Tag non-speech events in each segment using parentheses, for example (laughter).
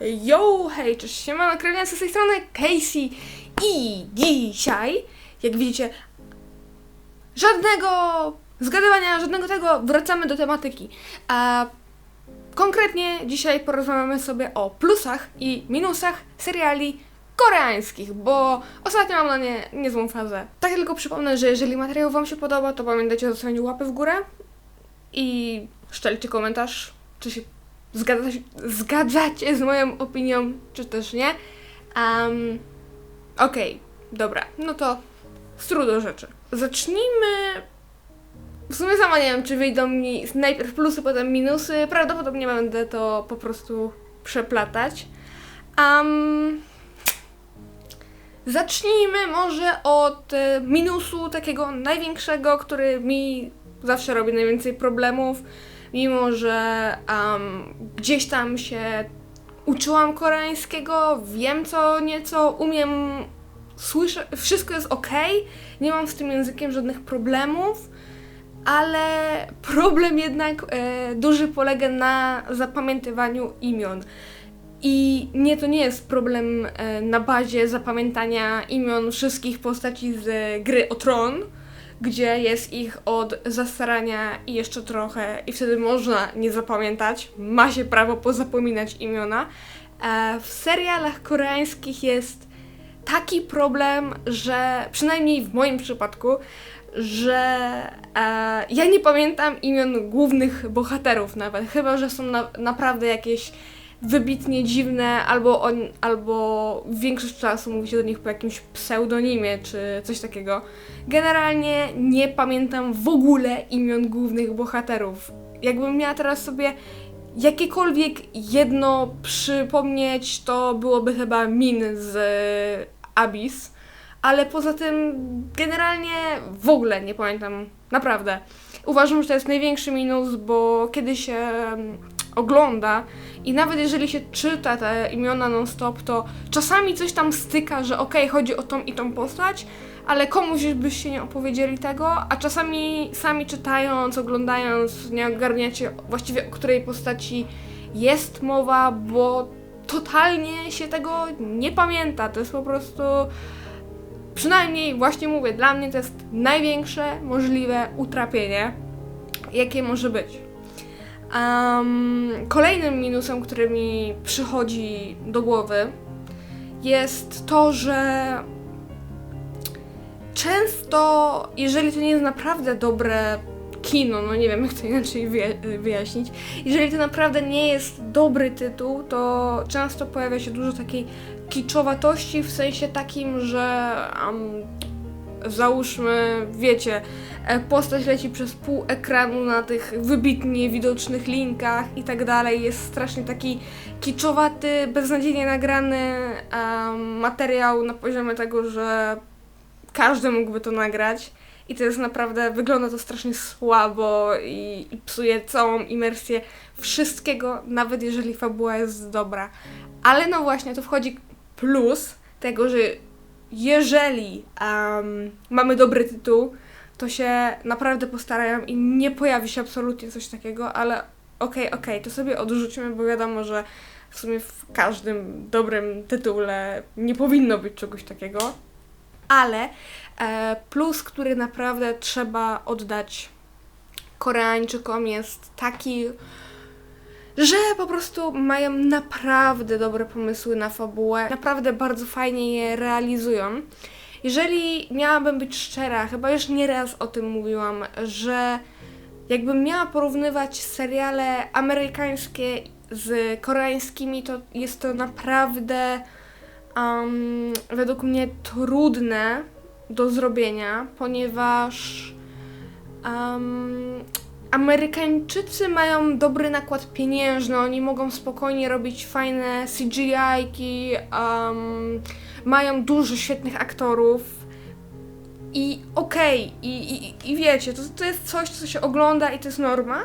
Yo, hej, cześć, siemano, krewniacy z tej strony Casey i dzisiaj, jak widzicie, żadnego zgadywania, żadnego tego, wracamy do tematyki. A konkretnie dzisiaj porozmawiamy sobie o plusach i minusach seriali koreańskich, bo ostatnio mam na nie niezłą fazę. Tak tylko przypomnę, że jeżeli materiał Wam się podoba, to pamiętajcie o zostawieniu łapy w górę i szczelcie komentarz, czy się zgadzacie, zgadzacie z moją opinią, czy też nie. Um, Okej, dobra, no to stru do rzeczy. Zacznijmy. W sumie sama nie wiem, czy wyjdą mi najpierw plusy, potem minusy. Prawdopodobnie będę to po prostu przeplatać. Um, zacznijmy może od e, minusu takiego największego, który mi zawsze robi najwięcej problemów mimo że um, gdzieś tam się uczyłam koreańskiego, wiem co nieco, umiem, słyszę, wszystko jest ok, nie mam z tym językiem żadnych problemów, ale problem jednak e, duży polega na zapamiętywaniu imion. I nie, to nie jest problem e, na bazie zapamiętania imion wszystkich postaci z gry o Tron, gdzie jest ich od zastarania i jeszcze trochę, i wtedy można nie zapamiętać, ma się prawo pozapominać imiona. E, w serialach koreańskich jest taki problem, że przynajmniej w moim przypadku, że e, ja nie pamiętam imion głównych bohaterów nawet, chyba że są na, naprawdę jakieś wybitnie dziwne, albo, on, albo większość czasu mówi się do nich po jakimś pseudonimie, czy coś takiego. Generalnie nie pamiętam w ogóle imion głównych bohaterów. Jakbym miała teraz sobie jakiekolwiek jedno przypomnieć, to byłoby chyba Min z Abyss, ale poza tym generalnie w ogóle nie pamiętam, naprawdę. Uważam, że to jest największy minus, bo kiedy się ogląda i nawet jeżeli się czyta te imiona non-stop, to czasami coś tam styka, że okej, okay, chodzi o tą i tą postać, ale komuś byście nie opowiedzieli tego, a czasami sami czytając, oglądając, nie ogarniacie właściwie o której postaci jest mowa, bo totalnie się tego nie pamięta. To jest po prostu. Przynajmniej właśnie mówię, dla mnie to jest największe możliwe utrapienie, jakie może być. Um, kolejnym minusem, który mi przychodzi do głowy, jest to, że często, jeżeli to nie jest naprawdę dobre kino, no nie wiem jak to inaczej wyjaśnić, jeżeli to naprawdę nie jest dobry tytuł, to często pojawia się dużo takiej kiczowatości w sensie takim, że um, załóżmy, wiecie, e, postać leci przez pół ekranu na tych wybitnie widocznych linkach i tak dalej. Jest strasznie taki kiczowaty, beznadziejnie nagrany um, materiał na poziomie tego, że każdy mógłby to nagrać. I to jest naprawdę, wygląda to strasznie słabo i, i psuje całą imersję wszystkiego, nawet jeżeli fabuła jest dobra. Ale no właśnie, tu wchodzi plus tego, że jeżeli um, mamy dobry tytuł, to się naprawdę postarają i nie pojawi się absolutnie coś takiego, ale okej, okay, okej, okay, to sobie odrzućmy, bo wiadomo, że w sumie w każdym dobrym tytule nie powinno być czegoś takiego. Ale e, plus, który naprawdę trzeba oddać Koreańczykom jest taki, że po prostu mają naprawdę dobre pomysły na fabułę, naprawdę bardzo fajnie je realizują. Jeżeli miałabym być szczera, chyba już nieraz o tym mówiłam, że jakbym miała porównywać seriale amerykańskie z koreańskimi, to jest to naprawdę um, według mnie trudne do zrobienia, ponieważ um, Amerykańczycy mają dobry nakład pieniężny, oni mogą spokojnie robić fajne CGI-ki, um, mają dużo świetnych aktorów i okej, okay, i, i, i wiecie, to, to jest coś, co się ogląda i to jest norma,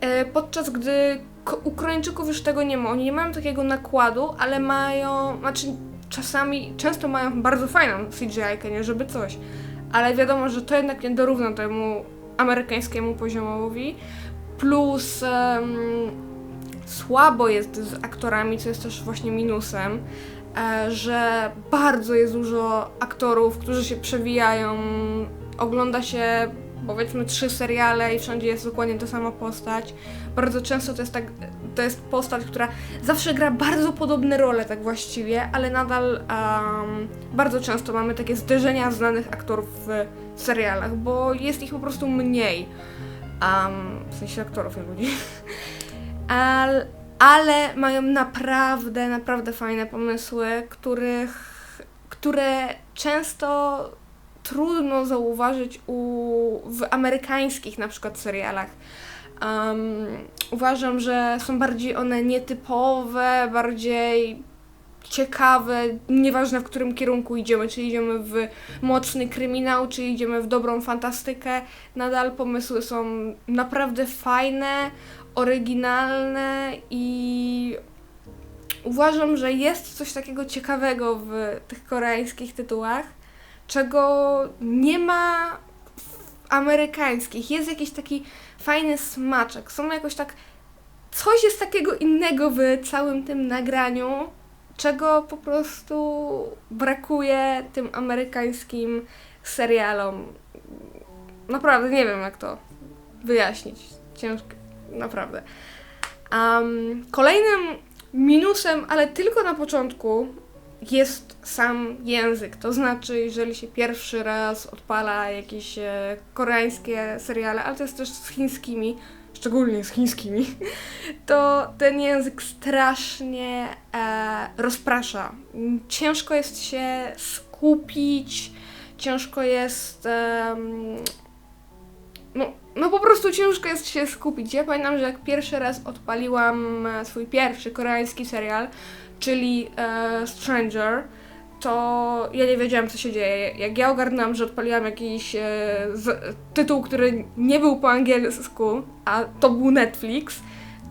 e, podczas gdy u Koreańczyków już tego nie ma, oni nie mają takiego nakładu, ale mają, znaczy czasami, często mają bardzo fajną CGI-kę, nie żeby coś, ale wiadomo, że to jednak nie dorówna temu amerykańskiemu poziomowi, plus um, słabo jest z aktorami, co jest też właśnie minusem, e, że bardzo jest dużo aktorów, którzy się przewijają, ogląda się powiedzmy trzy seriale i wszędzie jest dokładnie ta sama postać. Bardzo często to jest tak, to jest postać, która zawsze gra bardzo podobne role tak właściwie, ale nadal um, bardzo często mamy takie zderzenia znanych aktorów w serialach, bo jest ich po prostu mniej. Um, w sensie aktorów, nie ludzi. (laughs) ale, ale mają naprawdę, naprawdę fajne pomysły, których, które często trudno zauważyć u, w amerykańskich na przykład serialach. Um, uważam, że są bardziej one nietypowe, bardziej ciekawe, nieważne w którym kierunku idziemy, czy idziemy w mocny kryminał, czy idziemy w dobrą fantastykę, nadal pomysły są naprawdę fajne, oryginalne i uważam, że jest coś takiego ciekawego w tych koreańskich tytułach, czego nie ma w amerykańskich. Jest jakiś taki fajny smaczek, są jakoś tak coś jest takiego innego w całym tym nagraniu, czego po prostu brakuje tym amerykańskim serialom. Naprawdę nie wiem, jak to wyjaśnić. Ciężko, naprawdę. Um, kolejnym minusem, ale tylko na początku, jest sam język. To znaczy, jeżeli się pierwszy raz odpala jakieś e, koreańskie seriale, ale to jest też z chińskimi, szczególnie z chińskimi, (laughs) to ten język strasznie e, rozprasza. Ciężko jest się skupić, ciężko jest. E, no, no po prostu ciężko jest się skupić. Ja pamiętam, że jak pierwszy raz odpaliłam e, swój pierwszy koreański serial, czyli e, Stranger, to ja nie wiedziałam, co się dzieje. Jak ja ogarnęłam, że odpaliłam jakiś e, z, tytuł, który nie był po angielsku, a to był Netflix,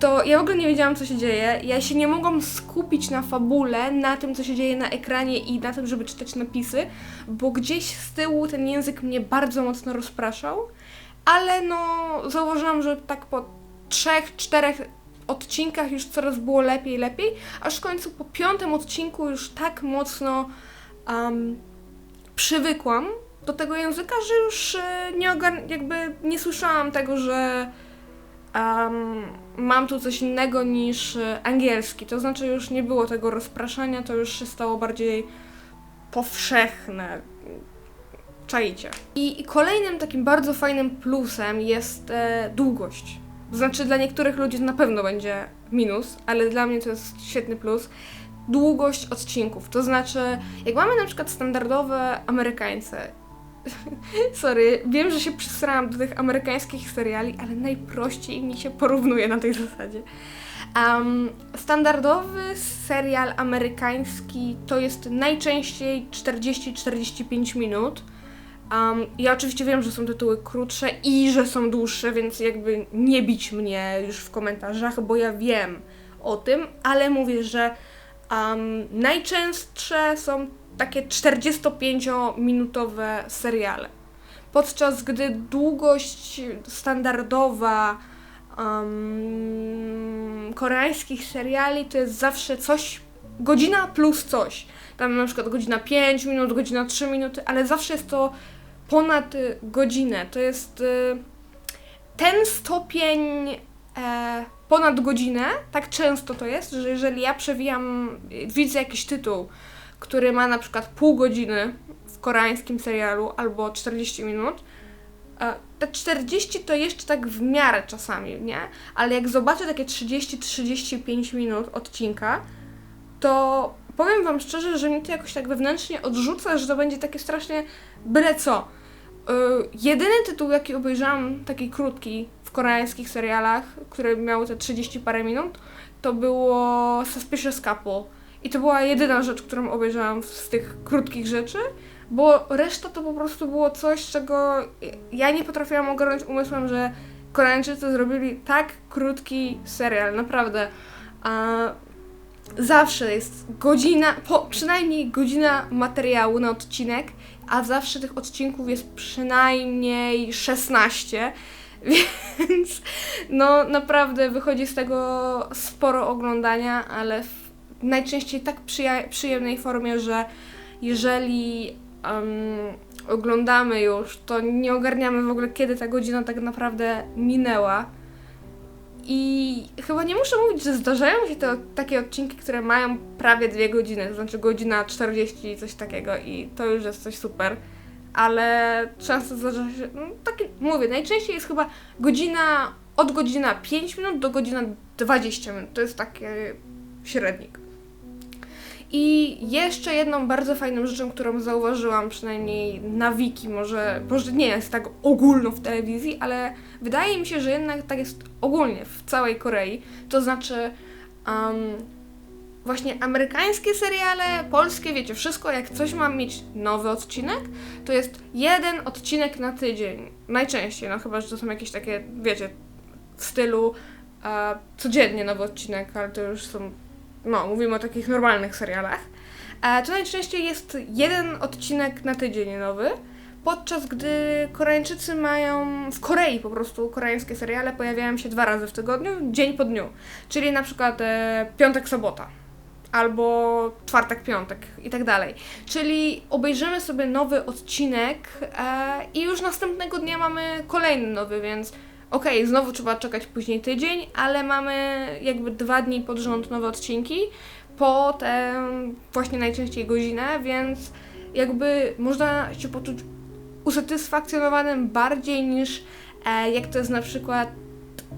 to ja w ogóle nie wiedziałam, co się dzieje. Ja się nie mogłam skupić na fabule, na tym, co się dzieje na ekranie i na tym, żeby czytać napisy, bo gdzieś z tyłu ten język mnie bardzo mocno rozpraszał, ale no zauważyłam, że tak po trzech, czterech odcinkach już coraz było lepiej, lepiej, aż w końcu po piątym odcinku już tak mocno um, przywykłam do tego języka, że już e, nie ogar- jakby nie słyszałam tego, że um, mam tu coś innego niż e, angielski. To znaczy już nie było tego rozpraszania, to już się stało bardziej powszechne. Czajcie. I, i kolejnym takim bardzo fajnym plusem jest e, długość. Znaczy dla niektórych ludzi to na pewno będzie minus, ale dla mnie to jest świetny plus. Długość odcinków. To znaczy, jak mamy na przykład standardowe Amerykańce, (laughs) sorry, wiem, że się przysrałam do tych amerykańskich seriali, ale najprościej mi się porównuje na tej zasadzie. Um, standardowy serial amerykański to jest najczęściej 40-45 minut. Um, ja oczywiście wiem, że są tytuły krótsze i że są dłuższe, więc jakby nie bić mnie już w komentarzach, bo ja wiem o tym, ale mówię, że um, najczęstsze są takie 45-minutowe seriale. Podczas gdy długość standardowa um, koreańskich seriali to jest zawsze coś, godzina plus coś. Tam na przykład godzina 5 minut, godzina 3 minuty, ale zawsze jest to ponad y, godzinę. To jest y, ten stopień e, ponad godzinę, tak często to jest, że jeżeli ja przewijam, widzę jakiś tytuł, który ma na przykład pół godziny w koreańskim serialu albo 40 minut, e, te 40 to jeszcze tak w miarę czasami, nie? Ale jak zobaczę takie 30-35 minut odcinka, to powiem Wam szczerze, że mnie to jakoś tak wewnętrznie odrzuca, że to będzie takie strasznie byle co. Yy, jedyny tytuł, jaki obejrzałam, taki krótki w koreańskich serialach, które miały te 30 parę minut, to było Suspicious Couple. I to była jedyna rzecz, którą obejrzałam z tych krótkich rzeczy, bo reszta to po prostu było coś, czego ja nie potrafiłam ogarnąć umysłem, że Koreańczycy zrobili tak krótki serial, naprawdę. A zawsze jest godzina, po, przynajmniej godzina materiału na odcinek, a zawsze tych odcinków jest przynajmniej 16, (laughs) Więc no naprawdę wychodzi z tego sporo oglądania, ale w najczęściej tak przyja- przyjemnej formie, że jeżeli um, oglądamy już, to nie ogarniamy w ogóle, kiedy ta godzina tak naprawdę minęła. I chyba nie muszę mówić, że zdarzają się te takie odcinki, które mają prawie dwie godziny, to znaczy godzina 40 coś takiego i to już jest coś super. Ale często zdarza się, no takie, mówię, najczęściej jest chyba godzina, od godzina 5 minut do godzina 20 minut, to jest taki średnik. I jeszcze jedną bardzo fajną rzeczą, którą zauważyłam, przynajmniej na wiki, może, może nie jest tak ogólno w telewizji, ale wydaje mi się, że jednak tak jest ogólnie w całej Korei. To znaczy, um, właśnie amerykańskie seriale, polskie, wiecie, wszystko, jak coś ma mieć nowy odcinek, to jest jeden odcinek na tydzień. Najczęściej, no chyba, że to są jakieś takie, wiecie, w stylu e, codziennie nowy odcinek, ale to już są no, mówimy o takich normalnych serialach, e, to najczęściej jest jeden odcinek na tydzień nowy, podczas gdy Koreańczycy mają, w Korei po prostu koreańskie seriale pojawiają się dwa razy w tygodniu, dzień po dniu, czyli na przykład e, piątek, sobota, albo czwartek, piątek i tak dalej. Czyli obejrzymy sobie nowy odcinek e, i już następnego dnia mamy kolejny nowy, więc okej, znowu trzeba czekać później tydzień, ale mamy jakby dwa dni pod rząd nowe odcinki, potem właśnie najczęściej godzinę, więc jakby można się poczuć usatysfakcjonowanym bardziej niż e, jak to jest na przykład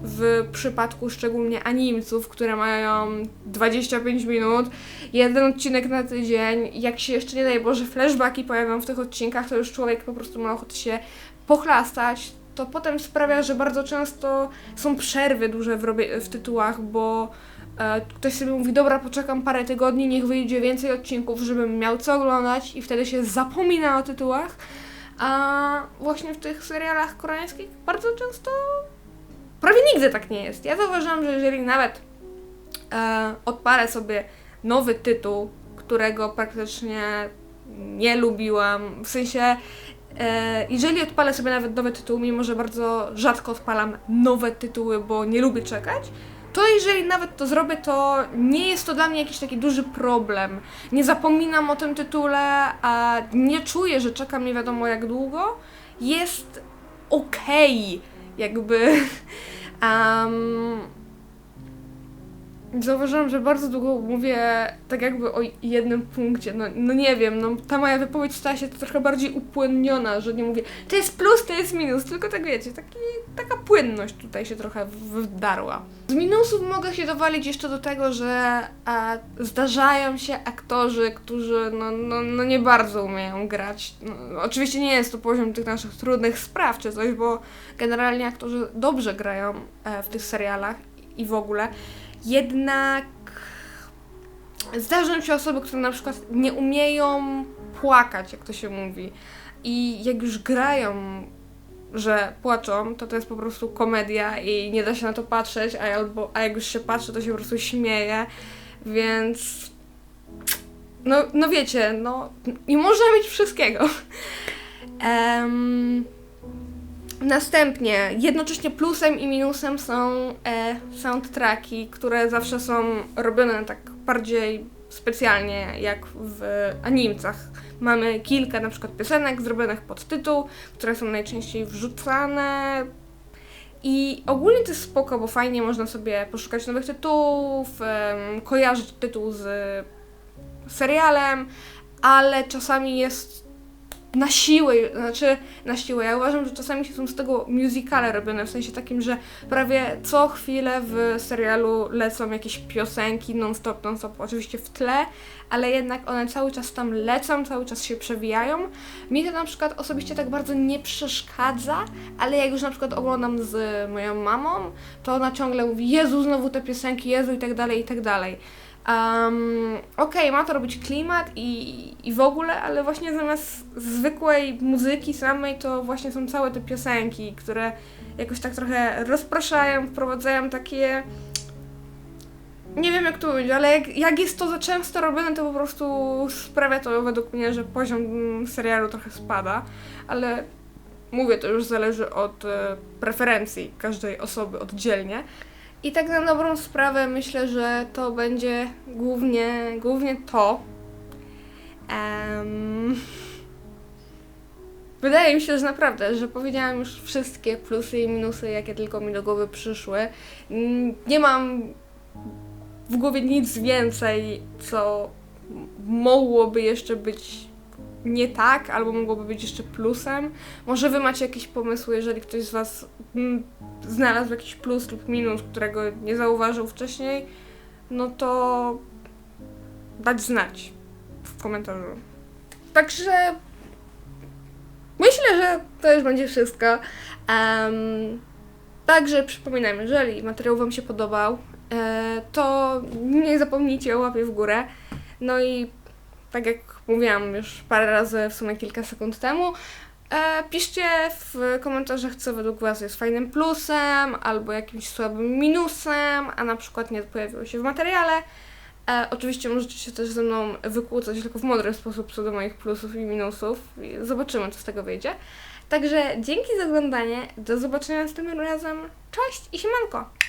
w przypadku szczególnie animców, które mają 25 minut, jeden odcinek na tydzień, jak się jeszcze nie daj Boże flashbacki pojawią w tych odcinkach, to już człowiek po prostu ma ochotę się pochlastać, to potem sprawia, że bardzo często są przerwy duże w, robie, w tytułach, bo e, ktoś sobie mówi, dobra, poczekam parę tygodni, niech wyjdzie więcej odcinków, żebym miał co oglądać i wtedy się zapomina o tytułach. A właśnie w tych serialach koreańskich bardzo często prawie nigdy tak nie jest. Ja zauważyłam, że jeżeli nawet e, odpalę sobie nowy tytuł, którego praktycznie nie lubiłam, w sensie jeżeli odpalę sobie nawet nowe tytuły, mimo że bardzo rzadko odpalam nowe tytuły, bo nie lubię czekać, to jeżeli nawet to zrobię, to nie jest to dla mnie jakiś taki duży problem. Nie zapominam o tym tytule, a nie czuję, że czekam nie wiadomo jak długo. Jest okej, okay, jakby. (laughs) Um, Zauważyłam, że bardzo długo mówię tak jakby o jednym punkcie. No, no nie wiem, no ta moja wypowiedź stała się trochę bardziej upłynniona, że nie mówię to jest plus, to jest minus, tylko tak wiecie, taki, taka płynność tutaj się trochę wdarła. Z minusów mogę się dowalić jeszcze do tego, że a, zdarzają się aktorzy, którzy no, no, no nie bardzo umieją grać. No, oczywiście nie jest to poziom tych naszych trudnych spraw czy coś, bo generalnie aktorzy dobrze grają e, w tych serialach i w ogóle. Jednak zdarzają się osoby, które na przykład nie umieją płakać, jak to się mówi. I jak już grają, że płaczą, to to jest po prostu komedia i nie da się na to patrzeć, a, albo, a jak już się patrzy, to się po prostu śmieje. Więc no, no wiecie, no nie można mieć wszystkiego. (laughs) Um, Następnie, jednocześnie plusem i minusem są e, soundtracki, które zawsze są robione tak bardziej specjalnie, jak w animcach. Mamy kilka na przykład piosenek zrobionych pod tytuł, które są najczęściej wrzucane. I ogólnie to jest spoko, bo fajnie można sobie poszukać nowych tytułów, kojarzyć tytuł z serialem, ale czasami jest na siłę, znaczy na siłę. Ja uważam, że czasami są z tego musicale robione, w sensie takim, że prawie co chwilę w serialu lecą jakieś piosenki non-stop, non-stop, oczywiście w tle, ale jednak one cały czas tam lecą, cały czas się przewijają. Mi to na przykład osobiście tak bardzo nie przeszkadza, ale jak już na przykład oglądam z moją mamą, to ona ciągle mówi, Jezu, znowu te piosenki, Jezu i tak dalej, i tak dalej. Um, Okej, okay, ma to robić klimat i, i w ogóle, ale właśnie zamiast zwykłej muzyki samej, to właśnie są całe te piosenki, które jakoś tak trochę rozpraszają, wprowadzają takie. Nie wiem jak to powiedzieć, ale jak, jak jest to za często robione, to po prostu sprawia to według mnie, że poziom serialu trochę spada, ale mówię, to już zależy od e, preferencji każdej osoby oddzielnie. I tak na dobrą sprawę myślę, że to będzie głównie, głównie to. Em, (laughs) Wydaje mi się, że naprawdę, że powiedziałam już wszystkie plusy i minusy, jakie tylko mi do głowy przyszły. Mm, Nie mam w głowie nic więcej, co mogłoby jeszcze być nie tak, albo mogłoby być jeszcze plusem. Może wy macie jakieś pomysły, jeżeli ktoś z was mm, znalazł jakiś plus lub minus, którego nie zauważył wcześniej, no to dać znać w komentarzu. Także myślę, że to już będzie wszystko. Em, także przypominam, jeżeli materiał Wam się podobał, e, to nie zapomnijcie o łapie w górę. No i tak jak mówiłam już parę razy, w sumie kilka sekund temu, e, piszcie w komentarzach, co według Was jest fajnym plusem albo jakimś słabym minusem, a na przykład nie pojawiło się w materiale. E, oczywiście możecie się też ze mną wykłócać, tylko w mądry sposób co do moich plusów i minusów. Zobaczymy, co z tego wyjdzie. Także dzięki za oglądanie. Do zobaczenia następnym razem. Cześć i siemanko!